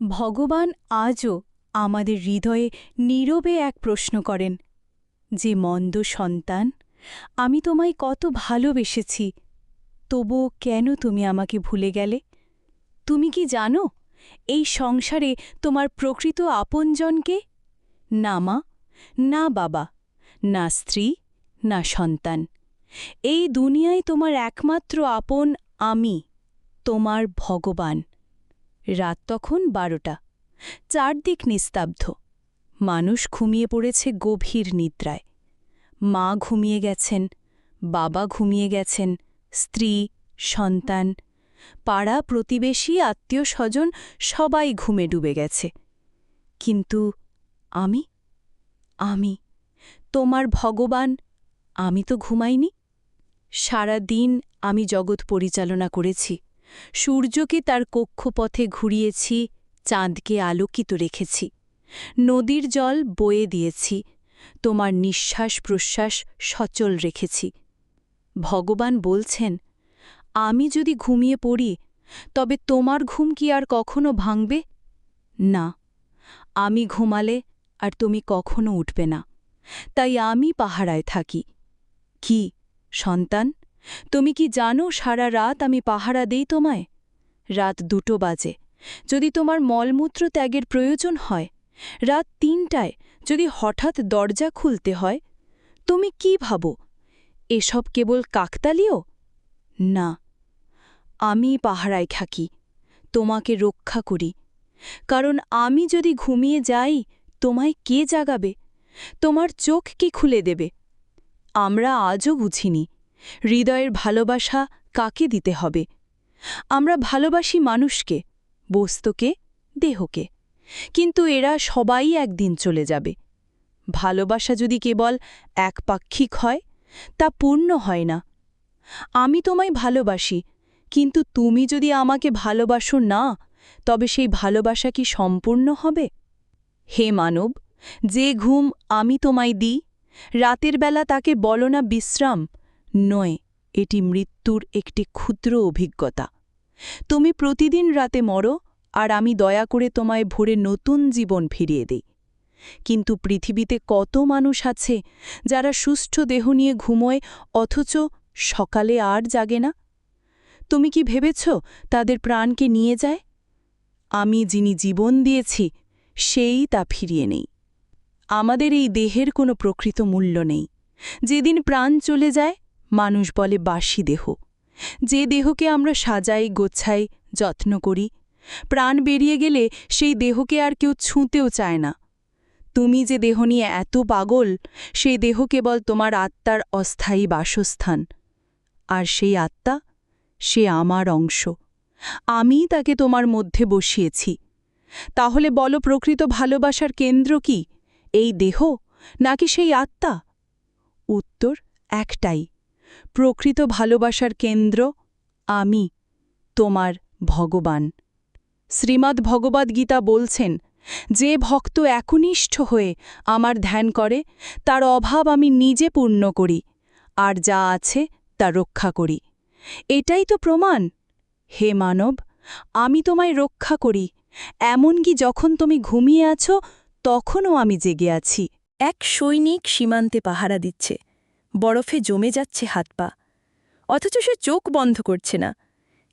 ভগবান আজও আমাদের হৃদয়ে নীরবে এক প্রশ্ন করেন, যে মন্দ সন্তান, আমি তোমায় কত ভালোবেসেছি, তবুও কেন তুমি আমাকে ভুলে গেলে? তুমি কি জানো, এই সংসারে তোমার প্রকৃত আপনজনকে? না মা, না বাবা, না স্ত্রী, না সন্তান। এই দুনিয়ায় তোমার একমাত্র আপন আমি, তোমার ভগবান। রাত তখন বারোটা। চারদিক নিস্তব্ধ। মানুষ ঘুমিয়ে পড়েছে গভীর নিদ্রায়। মা ঘুমিয়ে গেছেন, বাবা ঘুমিয়ে গেছেন, স্ত্রী, সন্তান, পাড়া, প্রতিবেশী, আত্মীয় স্বজন সবাই ঘুমে ডুবে গেছে। কিন্তু আমি? আমি? তোমার ভগবান? আমি তো ঘুমাইনি? সারা দিন আমি জগৎ পরিচালনা করেছি। সূর্যকে তার কক্ষপথে ঘুরিয়েছি, চাঁদকে আলোকিত রেখেছি। নদীর জল বয়ে দিয়েছি, তোমার নিঃশ্বাস প্রশ্বাস সচল রেখেছি। ভগবান বলছেন, আমি যদি ঘুমিয়ে পড়ি, তবে তোমার ঘুম কি আর কখনো ভাঙবে? না, আমি ঘুমালে আর তুমি কখনো উঠবে না, তাই আমি পাহারায় থাকি। কি, সন্তান? তুমি কি জানো সারা রাত আমি পাহারা দেই তোমায়? রাত দুটো বাজে। যদি তোমার মলমূত্র ত্যাগের প্রয়োজন হয়, রাত তিনটায় যদি হঠাৎ দরজা খুলতে হয়, তুমি কি ভাবো, এসব কেবল কাকতালীয়? না আমি পাহারায় থাকি, তোমাকে রক্ষা করি। কারণ আমি যদি ঘুমিয়ে যাই, তোমায় কে জাগাবে? তোমার চোখ কি খুলে দেবে? আমরা আজও বুঝিনি। হৃদয়ের ভালোবাসা কাকে দিতে হবে? আমরা ভালোবাসি মানুষকে, বস্তুকে, দেহকে। কিন্তু এরা সবাই একদিন চলে যাবে। ভালোবাসা যদি কেবল একপাক্ষিক হয়, তা পূর্ণ হয় না। আমি তোমায় ভালোবাসি, কিন্তু তুমি যদি আমাকে ভালোবাসো না, তবে সেই ভালোবাসা কি সম্পূর্ণ হবে? হে মানব, যে ঘুম আমি তোমায় দিই, রাতের বেলা তাকে বলো না বিশ্রাম নয়, এটি মৃত্যুর একটি ক্ষুদ্র অভিজ্ঞতা। তুমি প্রতিদিন রাতে মরো, আর আমি দয়া করে তোমায় ভোরে নতুন জীবন ফিরিয়ে দেই। কিন্তু পৃথিবীতে কত মানুষ আছে, যারা সুষ্ঠ দেহ নিয়ে ঘুমোয়, অথচ সকালে আর জাগে না? তুমি কি ভেবেছ তাদের প্রাণকে নিয়ে যায়? আমি যিনি জীবন দিয়েছি, সেই তা ফিরিয়ে নেই। আমাদের এই দেহের কোনো প্রকৃত মূল্য নেই। যেদিন প্রাণ চলে যায় মানুষ বলে বাসি দেহ। যে দেহকে আমরা সাজাই, গোছাই, যত্ন করি, প্রাণ বেরিয়ে গেলে সেই দেহকে আর কেউ ছুঁতেও চায় না। তুমি যে দেহ নিয়ে এত পাগল, সেই দেহ কেবল তোমার আত্মার অস্থায়ী বাসস্থান। আর সেই আত্মা, সে আমার অংশ। আমি তাকে তোমার মধ্যে বসিয়েছি। তাহলে বলো, প্রকৃত ভালোবাসার কেন্দ্র কি? এই দেহ নাকি সেই আত্মা? উত্তর একটাই। প্রকৃত ভালোবাসার কেন্দ্র আমি, তোমার ভগবান। শ্রীমদ্ ভগবদ্গীতা বলছেন, যে ভক্ত একনিষ্ঠ হয়ে আমার ধ্যান করে, তার অভাব আমি নিজে পূর্ণ করি, আর যা আছে তা রক্ষা করি। এটাই তো প্রমাণ। হে মানব, আমি তোমায় রক্ষা করি, এমনকি যখন তুমি ঘুমিয়ে আছো, তখনও আমি জেগে আছি। এক সৈনিক সীমান্তে পাহারা দিচ্ছে। বরফে জমে যাচ্ছে হাত পা। অথচ সে চোখ বন্ধ করছে না,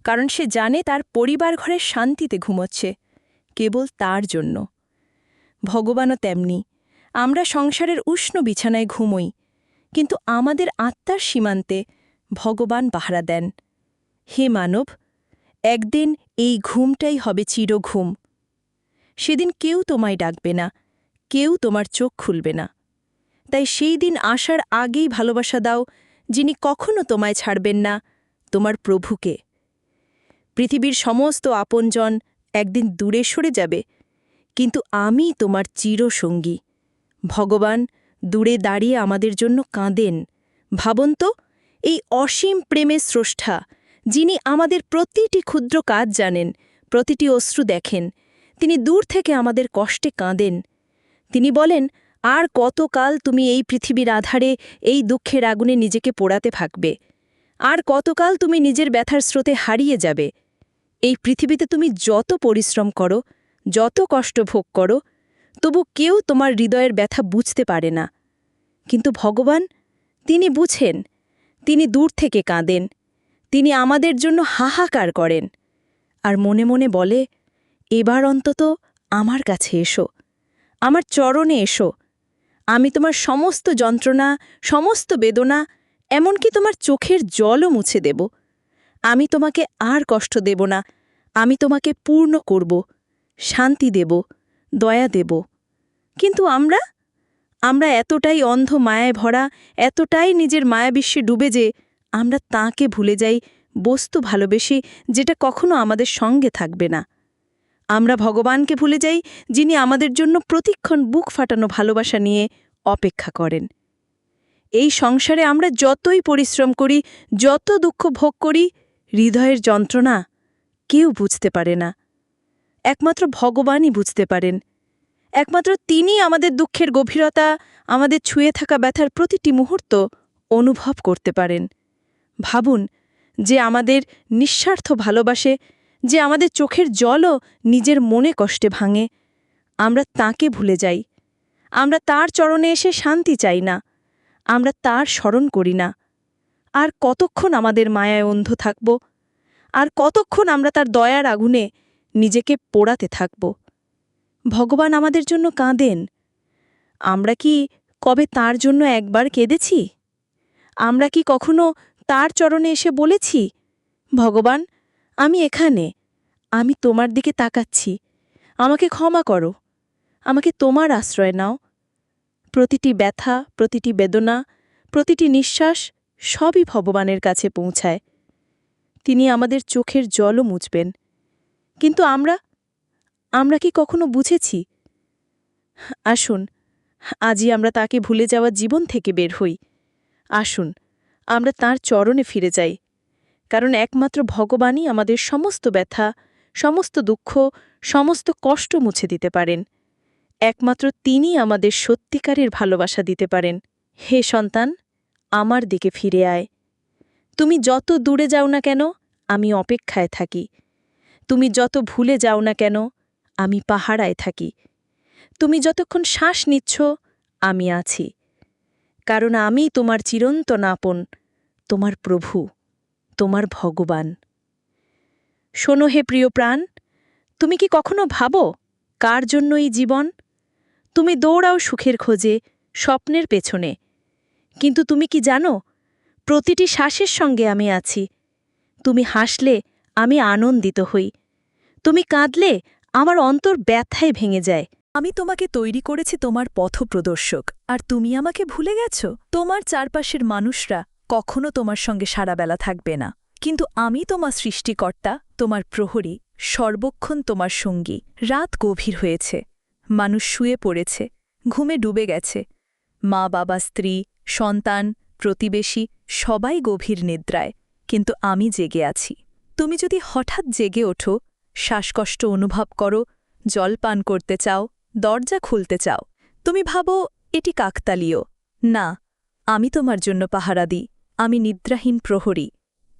কারণ সে জানে তার পরিবার ঘরে শান্তিতে ঘুমোচ্ছে, কেবল তার জন্য। ভগবানও তেমনি, আমরা সংসারের উষ্ণ বিছানায় ঘুমোই, কিন্তু আমাদের আত্মার সীমান্তে ভগবান পাহারা দেন। হে মানব, একদিন এই ঘুমটাই হবে চিরঘুম। সেদিন কেউ তোমায় ডাকবে না, কেউ তোমার চোখ খুলবে না। তাই সেই দিন আসার আগেই ভালোবাসা দাও, যিনি কখনো তোমায় ছাড়বেন না, তোমার প্রভুকে। পৃথিবীর সমস্ত আপনজন একদিন দূরে সরে যাবে, কিন্তু আমি তোমার চিরসঙ্গী। ভগবান দূরে দাঁড়িয়ে আমাদের জন্য কাঁদেন। ভাবন তো, এই অসীম প্রেমের স্রষ্টা, যিনি আমাদের প্রতিটি ক্ষুদ্র কাজ জানেন, প্রতিটি অশ্রু দেখেন, তিনি দূর থেকে আমাদের কষ্টে কাঁদেন। তিনি বলেন আর কতকাল তুমি এই পৃথিবীর আধারে এই দুঃখের আগুনে নিজেকে পোড়াতে থাকবে? আর কতকাল তুমি নিজের ব্যথার স্রোতে হারিয়ে যাবে? এই পৃথিবীতে তুমি যত পরিশ্রম করো, যত কষ্ট ভোগ করো, তবু কেউ তোমার হৃদয়ের ব্যথা বুঝতে পারে না। কিন্তু ভগবান, তিনি বুঝেন, তিনি দূর থেকে কাঁদেন, তিনি আমাদের জন্য হাহাকার করেন। আর মনে মনে বলে, এবার অন্তত আমার কাছে এসো, আমার চরণে এসো আমি তোমার সমস্ত যন্ত্রণা, সমস্ত বেদনা, এমনকি তোমার চোখের জলও মুছে দেব। আমি তোমাকে আর কষ্ট দেব না, আমি তোমাকে পূর্ণ করব, শান্তি দেব, দয়া দেব। কিন্তু আমরা? আমরা এতটাই অন্ধ মায়ায় ভরা, এতটাই নিজের মায়াবিশ্বে ডুবে যে আমরা তাকে ভুলে যাই, বস্তু ভালোবেসে, যেটা কখনো আমাদের সঙ্গে থাকবে না। আমরা ভগবানকে ভুলে যাই, যিনি আমাদের জন্য প্রতিক্ষণ বুক ফাটানো ভালোবাসা নিয়ে অপেক্ষা করেন। এই সংসারে আমরা যতই পরিশ্রম করি, যত দুঃখ ভোগ করি, হৃদয়ের যন্ত্রণা কেউ বুঝতে পারে না। একমাত্র ভগবানই বুঝতে পারেন। একমাত্র তিনি আমাদের দুঃখের গভীরতা, আমাদের ছুঁয়ে থাকা ব্যথার প্রতিটি মুহূর্ত অনুভব করতে পারেন। ভাবুন, যে আমাদের নিঃস্বার্থ ভালোবাসে যে আমাদের চোখের জলও নিজের মনে কষ্টে ভাঙে। আমরা তাকে ভুলে যাই। আমরা তার চরণে এসে শান্তি চাই না। আমরা তার স্মরণ করি না। আর কতক্ষণ আমাদের মায়ায় অন্ধ থাকব? আর কতক্ষণ আমরা তার দয়ার আগুনে নিজেকে পোড়াতে থাকব? ভগবান আমাদের জন্য কাঁদেন। আমরা কি কবে তার জন্য একবার কেঁদেছি? আমরা কি কখনো তার চরণে এসে বলেছি, ভগবান আমি এখানে। আমি তোমার দিকে তাকাচ্ছি। আমাকে ক্ষমা করো। আমাকে তোমার আশ্রয় নাও। প্রতিটি ব্যথা, প্রতিটি বেদনা, প্রতিটি নিঃশ্বাস সবই ভগবানের কাছে পৌঁছায়। তিনি আমাদের চোখের জলও মুছবেন। কিন্তু আমরা আমরা কি কখনো বুঝেছি? আসুন, আজই আমরা তাকে ভুলে যাওয়া জীবন থেকে বের হই। আসুন, আমরা তার চরণে ফিরে যাই। কারণ একমাত্র ভগবানই আমাদের সমস্ত ব্যথা, সমস্ত দুঃখ, সমস্ত কষ্ট মুছে দিতে পারেন। একমাত্র তিনি আমাদের সত্যিকারের ভালোবাসা দিতে পারেন। হে সন্তান, আমার দিকে ফিরে আয়। তুমি যত দূরে যাও না কেন, আমি অপেক্ষায় থাকি। তুমি যত ভুলে যাও না কেন, আমি পাহারায় থাকি। তুমি যতক্ষণ শ্বাস নিচ্ছ, আমি আছি। কারণ আমি তোমার চিরন্তন আপন, তোমার প্রভু। তোমার ভগবান। শোনো হে প্রিয় প্রাণ, তুমি কি কখনো ভাবো কার জন্য এই জীবন? তুমি দৌড়াও সুখের খোঁজে, স্বপ্নের পেছনে। কিন্তু তুমি কি জানো, প্রতিটি শ্বাসের সঙ্গে আমি আছি। তুমি হাসলে আমি আনন্দিত হই। তুমি কাঁদলে আমার অন্তর ব্যথায় ভেঙে যায়। আমি তোমাকে তৈরি করেছি তোমার পথপ্রদর্শক, আর তুমি আমাকে ভুলে গেছ? তোমার চারপাশের মানুষরা কখনো তোমার সঙ্গে সারাবেলা থাকবে না। কিন্তু আমি তোমার সৃষ্টিকর্তা, তোমার প্রহরী, সর্বক্ষণ তোমার সঙ্গী। রাত গভীর হয়েছে, মানুষ শুয়ে পড়েছে, ঘুমে ডুবে গেছে। মা, বাবা, স্ত্রী, সন্তান, প্রতিবেশী, সবাই গভীর নিদ্রায়, কিন্তু আমি জেগে আছি। তুমি যদি হঠাৎ জেগে ওঠো, শ্বাসকষ্ট অনুভব করো, জল পান করতে চাও, দরজা খুলতে চাও, তুমি ভাবো, এটি কাকতালীয়। না, আমি তোমার জন্য পাহারা দিই। আমি নিদ্রাহীন প্রহরী,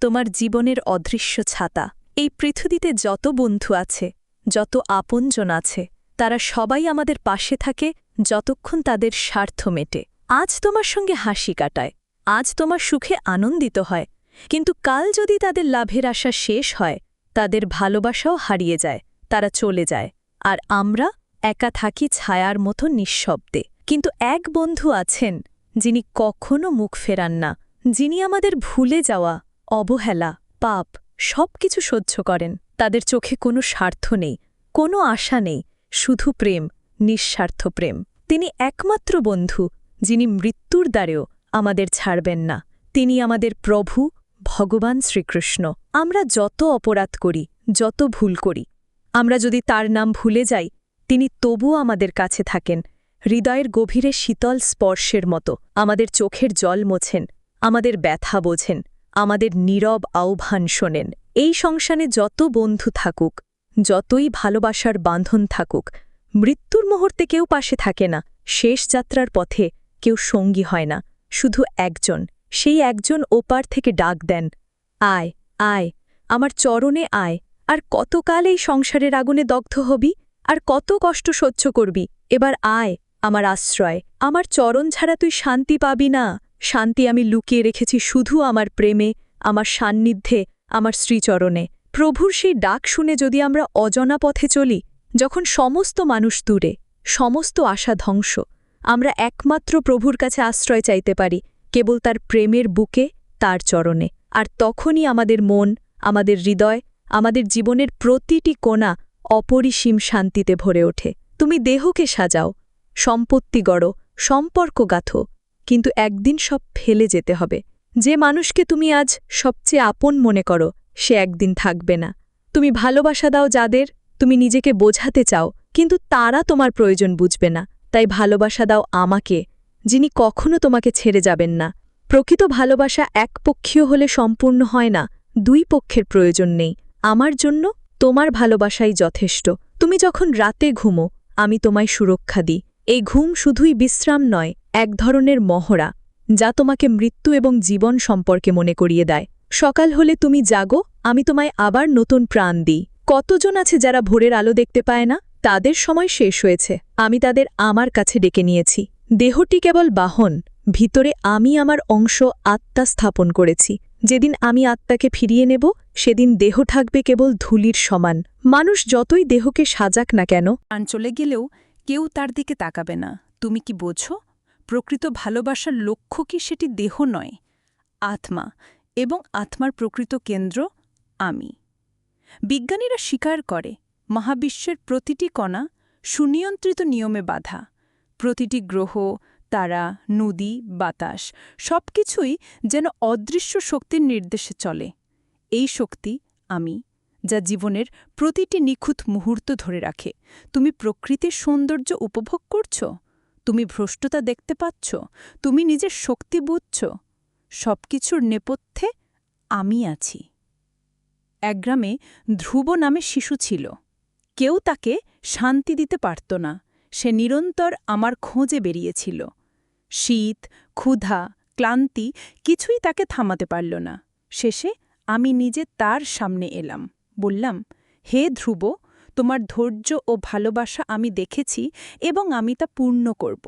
তোমার জীবনের অদৃশ্য ছাতা। এই পৃথিবীতে যত বন্ধু আছে, যত আপনজন আছে, তারা সবাই আমাদের পাশে থাকে যতক্ষণ তাদের স্বার্থ মেটে। আজ তোমার সঙ্গে হাসি কাটায়, আজ তোমার সুখে আনন্দিত হয়, কিন্তু কাল যদি তাদের লাভের আশা শেষ হয়, তাদের ভালোবাসাও হারিয়ে যায়, তারা চলে যায়, আর আমরা একা থাকি ছায়ার মতো নিঃশব্দে। কিন্তু এক বন্ধু আছেন, যিনি কখনো মুখ ফেরান না যিনি আমাদের ভুলে যাওয়া, অবহেলা, পাপ সব কিছু সহ্য করেন, তাদের চোখে কোনো স্বার্থ নেই, কোনো আশা নেই, শুধু প্রেম, নিঃস্বার্থ প্রেম। তিনি একমাত্র বন্ধু, যিনি মৃত্যুর দ্বারেও আমাদের ছাড়বেন না। তিনি আমাদের প্রভু, ভগবান শ্রীকৃষ্ণ। আমরা যত অপরাধ করি, যত ভুল করি, আমরা যদি তার নাম ভুলে যাই, তিনি তবুও আমাদের কাছে থাকেন, হৃদয়ের গভীরে শীতল স্পর্শের মতো, আমাদের চোখের জল মোছেন আমাদের ব্যথা বোঝেন, আমাদের নীরব আহ্বান শোনেন। এই সংসারে যত বন্ধু থাকুক, যতই ভালোবাসার বাঁধন থাকুক, মৃত্যুর মুহূর্তে কেউ পাশে থাকে না, শেষ যাত্রার পথে কেউ সঙ্গী হয় না, শুধু একজন, সেই একজন ওপার থেকে ডাক দেন, আয় আয়, আমার চরণে আয়, আর কতকাল এই সংসারের আগুনে দগ্ধ হবি, আর কত কষ্ট সহ্য করবি, এবার আয়, আমার আশ্রয়, আমার চরণ ছাড়া তুই শান্তি পাবি না। শান্তি আমি লুকিয়ে রেখেছি শুধু আমার প্রেমে, আমার সান্নিধ্যে, আমার শ্রীচরণে। প্রভুর সেই ডাক শুনে যদি আমরা অজনা পথে চলি, যখন সমস্ত মানুষ দূরে, সমস্ত আশা ধ্বংস, আমরা একমাত্র প্রভুর কাছে আশ্রয় চাইতে পারি, কেবল তার প্রেমের বুকে, তার চরণে। আর তখনই আমাদের মন, আমাদের হৃদয়, আমাদের জীবনের প্রতিটি কোণা অপরিসীম শান্তিতে ভরে ওঠে। তুমি দেহকে সাজাও, সম্পত্তি গড়ো, সম্পর্ক গাথো কিন্তু একদিন সব ফেলে যেতে হবে। যে মানুষকে তুমি আজ সবচেয়ে আপন মনে করো, সে একদিন থাকবে না। তুমি ভালোবাসা দাও যাদের তুমি নিজেকে বোঝাতে চাও, কিন্তু তারা তোমার প্রয়োজন বুঝবে না। তাই ভালোবাসা দাও আমাকে, যিনি কখনো তোমাকে ছেড়ে যাবেন না। প্রকৃত ভালোবাসা একপক্ষীয় হলে সম্পূর্ণ হয় না, দুই পক্ষের প্রয়োজন নেই। আমার জন্য তোমার ভালোবাসাই যথেষ্ট। তুমি যখন রাতে ঘুমো, আমি তোমায় সুরক্ষা দিই। এই ঘুম শুধুই বিশ্রাম নয় এক ধরনের মহড়া, যা তোমাকে মৃত্যু এবং জীবন সম্পর্কে মনে করিয়ে দেয়। সকাল হলে তুমি জাগো, আমি তোমায় আবার নতুন প্রাণ দিই। কতজন আছে যারা ভোরের আলো দেখতে পায় না? তাদের সময় শেষ হয়েছে। আমি তাদের আমার কাছে ডেকে নিয়েছি। দেহটি কেবল বাহন, ভিতরে আমি আমার অংশ আত্মা স্থাপন করেছি। যেদিন আমি আত্মাকে ফিরিয়ে নেব, সেদিন দেহ থাকবে কেবল ধুলির সমান। মানুষ যতই দেহকে সাজাক না কেন, প্রাণ চলে গেলেও কেউ তার দিকে তাকাবে না। তুমি কি বোঝো? প্রকৃত ভালোবাসার লক্ষ্য কি সেটি দেহ নয়, আত্মা এবং আত্মার প্রকৃত কেন্দ্র আমি। বিজ্ঞানীরা স্বীকার করে, মহাবিশ্বের প্রতিটি কণা সুনিয়ন্ত্রিত নিয়মে বাধা। প্রতিটি গ্রহ, তারা, নদী, বাতাস সবকিছুই যেন অদৃশ্য শক্তির নির্দেশে চলে। এই শক্তি আমি, যা জীবনের প্রতিটি নিখুঁত মুহূর্ত ধরে রাখে। তুমি প্রকৃতির সৌন্দর্য উপভোগ করছ? তুমি ভ্রষ্টতা দেখতে পাচ্ছ, তুমি নিজের শক্তি বুঝছ, সবকিছুর নেপথ্যে আমি আছি। এক গ্রামে ধ্রুব নামে শিশু ছিল। কেউ তাকে শান্তি দিতে পারত না, সে নিরন্তর আমার খোঁজে বেরিয়েছিল। শীত, ক্ষুধা, ক্লান্তি কিছুই তাকে থামাতে পারল না। শেষে আমি নিজে তার সামনে এলাম, বললাম, হে ধ্রুব তোমার ধৈর্য ও ভালোবাসা আমি দেখেছি এবং আমি তা পূর্ণ করব।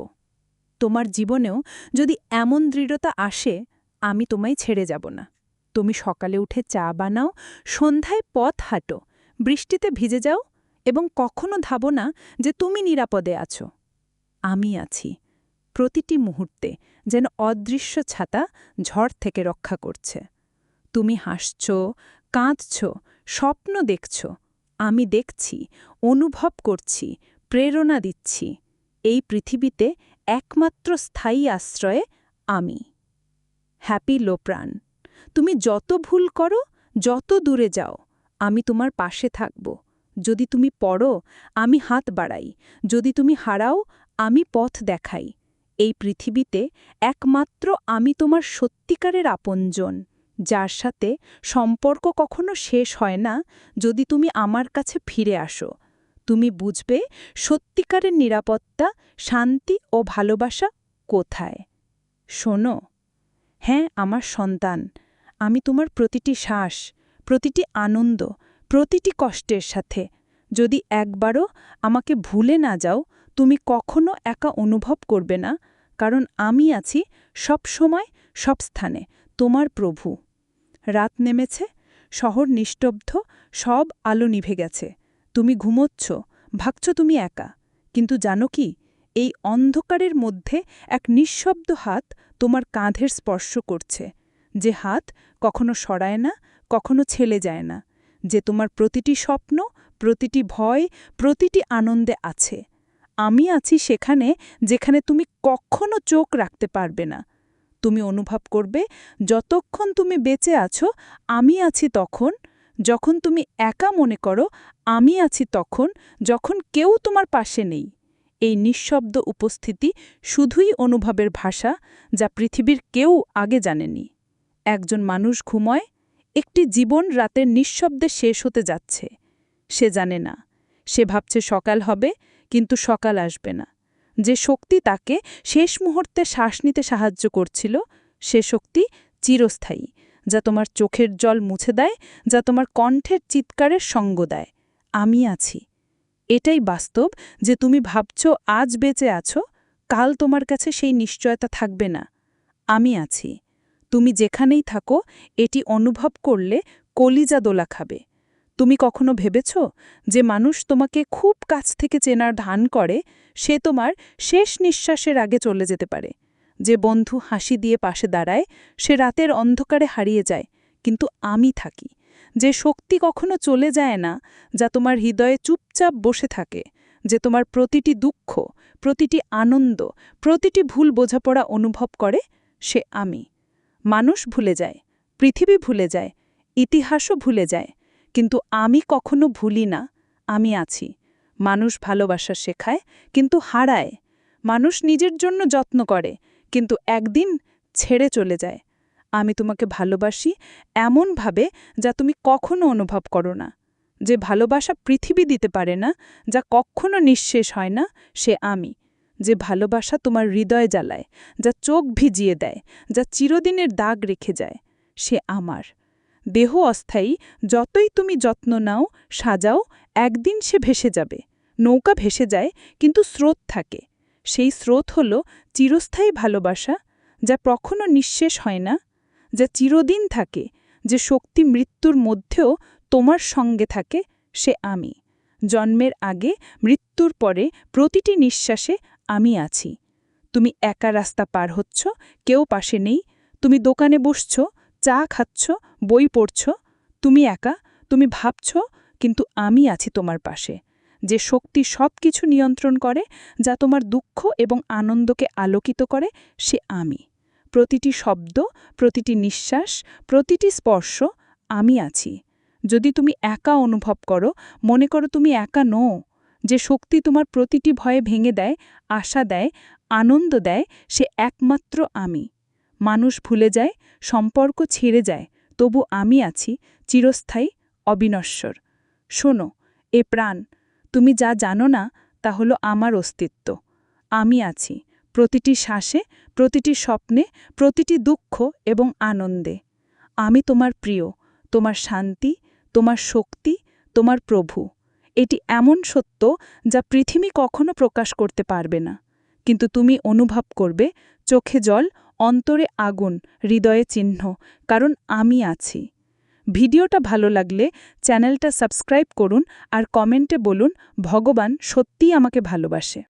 তোমার জীবনেও যদি এমন দৃঢ়তা আসে, আমি তোমায় ছেড়ে যাব না। তুমি সকালে উঠে চা বানাও, সন্ধ্যায় পথ হাঁটো, বৃষ্টিতে ভিজে যাও এবং কখনো ভাবো না যে তুমি নিরাপদে আছো। আমি আছি, প্রতিটি মুহূর্তে যেন অদৃশ্য ছাতা ঝড় থেকে রক্ষা করছে। তুমি হাসছ, কাঁদছ, স্বপ্ন দেখছ আমি দেখছি, অনুভব করছি, প্রেরণা দিচ্ছি। এই পৃথিবীতে একমাত্র স্থায়ী আশ্রয়ে আমি। হ্যাপি লোপ্রাণ, তুমি যত ভুল করো, যত দূরে যাও, আমি তোমার পাশে থাকব। যদি তুমি পড়ো, আমি হাত বাড়াই, যদি তুমি হারাও, আমি পথ দেখাই। এই পৃথিবীতে একমাত্র আমি তোমার সত্যিকারের আপনজন। যার সাথে সম্পর্ক কখনো শেষ হয় না, যদি তুমি আমার কাছে ফিরে আসো। তুমি বুঝবে সত্যিকারের নিরাপত্তা, শান্তি ও ভালোবাসা কোথায়। শোনো হ্যাঁ আমার সন্তান, আমি তোমার প্রতিটি শ্বাস, প্রতিটি আনন্দ, প্রতিটি কষ্টের সাথে। যদি একবারও আমাকে ভুলে না যাও, তুমি কখনো একা অনুভব করবে না, কারণ আমি আছি সব সময় সব স্থানে, তোমার প্রভু। রাত নেমেছে, শহর নিস্তব্ধ, সব আলো নিভে গেছে। তুমি ঘুমোচ্ছ, ভাবছ তুমি একা। কিন্তু জানো কি, এই অন্ধকারের মধ্যে এক নিঃশব্দ হাত তোমার কাঁধের স্পর্শ করছে। যে হাত কখনো সরায় না, কখনো ছেলে যায় না। যে তোমার প্রতিটি স্বপ্ন, প্রতিটি ভয়, প্রতিটি আনন্দে আছে। আমি আছি সেখানে যেখানে তুমি কখনো চোখ রাখতে পারবে না। তুমি অনুভব করবে, যতক্ষণ তুমি বেঁচে আছো, আমি আছি তখন। যখন তুমি একা মনে করো, আমি আছি তখন, যখন কেউ তোমার পাশে নেই। এই নিঃশব্দ উপস্থিতি শুধুই অনুভবের ভাষা, যা পৃথিবীর কেউ আগে জানেনি। একজন মানুষ ঘুময়, একটি জীবন রাতের নিঃশব্দে শেষ হতে যাচ্ছে। সে জানে না। সে ভাবছে সকাল হবে, কিন্তু সকাল আসবে না। যে শক্তি তাকে শেষ মুহূর্তে শ্বাস নিতে সাহায্য করছিল, সে শক্তি চিরস্থায়ী, যা তোমার চোখের জল মুছে দেয়, যা তোমার কণ্ঠের চিৎকারের সঙ্গ দেয়। আমি আছি। এটাই বাস্তব যে তুমি ভাবছ আজ বেঁচে আছো, কাল তোমার কাছে সেই নিশ্চয়তা থাকবে না। আমি আছি। তুমি যেখানেই থাকো, এটি অনুভব করলে কলিজা দোলা খাবে। তুমি কখনো ভেবেছ যে মানুষ তোমাকে খুব কাছ থেকে চেনার ধান করে সে তোমার শেষ নিঃশ্বাসের আগে চলে যেতে পারে। যে বন্ধু হাসি দিয়ে পাশে দাঁড়ায়, সে রাতের অন্ধকারে হারিয়ে যায়, কিন্তু আমি থাকি। যে শক্তি কখনো চলে যায় না, যা তোমার হৃদয়ে চুপচাপ বসে থাকে। যে তোমার প্রতিটি দুঃখ, প্রতিটি আনন্দ, প্রতিটি ভুল বোঝাপড়া অনুভব করে, সে আমি। মানুষ ভুলে যায়, পৃথিবী ভুলে যায়, ইতিহাসও ভুলে যায়, কিন্তু আমি কখনো ভুলি না, আমি আছি। মানুষ ভালোবাসা শেখায়, কিন্তু হারায়। মানুষ নিজের জন্য যত্ন করে, কিন্তু একদিন ছেড়ে চলে যায়। আমি তোমাকে ভালোবাসি এমনভাবে যা তুমি কখনো অনুভব করো না। যে ভালোবাসা পৃথিবী দিতে পারে না, যা কখনো নিঃশেষ হয় না, সে আমি। যে ভালোবাসা তোমার হৃদয় জ্বালায়, যা চোখ ভিজিয়ে দেয়, যা চিরদিনের দাগ রেখে যায়, সে আমার। দেহ অস্থায়ী, যতই তুমি যত্ন নাও, সাজাও, একদিন সে ভেসে যাবে। নৌকা ভেসে যায়, কিন্তু স্রোত থাকে। সেই স্রোত হল চিরস্থায়ী ভালোবাসা, যা কখনো নিঃশেষ হয় না, যা চিরদিন থাকে, যে শক্তি মৃত্যুর মধ্যেও তোমার সঙ্গে থাকে, সে আমি। জন্মের আগে, মৃত্যুর পরে প্রতিটি নিঃশ্বাসে আমি আছি। তুমি একা রাস্তা পার হচ্ছ, কেউ পাশে নেই, তুমি দোকানে বসছ, চা খাচ্ছ, বই পড়ছ, তুমি একা, তুমি ভাবছ, কিন্তু আমি আছি তোমার পাশে। যে শক্তি সব কিছু নিয়ন্ত্রণ করে, যা তোমার দুঃখ এবং আনন্দকে আলোকিত করে, সে আমি। প্রতিটি শব্দ, প্রতিটি নিঃশ্বাস, প্রতিটি স্পর্শ, আমি আছি। যদি তুমি একা অনুভব করো, মনে করো তুমি একা নও। যে শক্তি তোমার প্রতিটি ভয়ে ভেঙে দেয়, আশা দেয়, আনন্দ দেয়, সে একমাত্র আমি। মানুষ ভুলে যায়, সম্পর্ক ছেড়ে যায়, তবু আমি আছি, চিরস্থায়ী, অবিনশ্বর। শোনো, এ প্রাণ তুমি যা জানো না, তা হলো আমার অস্তিত্ব। আমি আছি, প্রতিটি শ্বাসে, প্রতিটি স্বপ্নে, প্রতিটি দুঃখ এবং আনন্দে। আমি তোমার প্রিয়, তোমার শান্তি, তোমার শক্তি, তোমার প্রভু। এটি এমন সত্য যা পৃথিবী কখনো প্রকাশ করতে পারবে না। কিন্তু তুমি অনুভব করবে, চোখে জল, অন্তরে আগুন, হৃদয়ে চিহ্ন, কারণ আমি আছি। ভিডিওটা ভালো লাগলে চ্যানেলটা সাবস্ক্রাইব করুন আর কমেন্টে বলুন ভগবান সত্যিই আমাকে ভালোবাসে।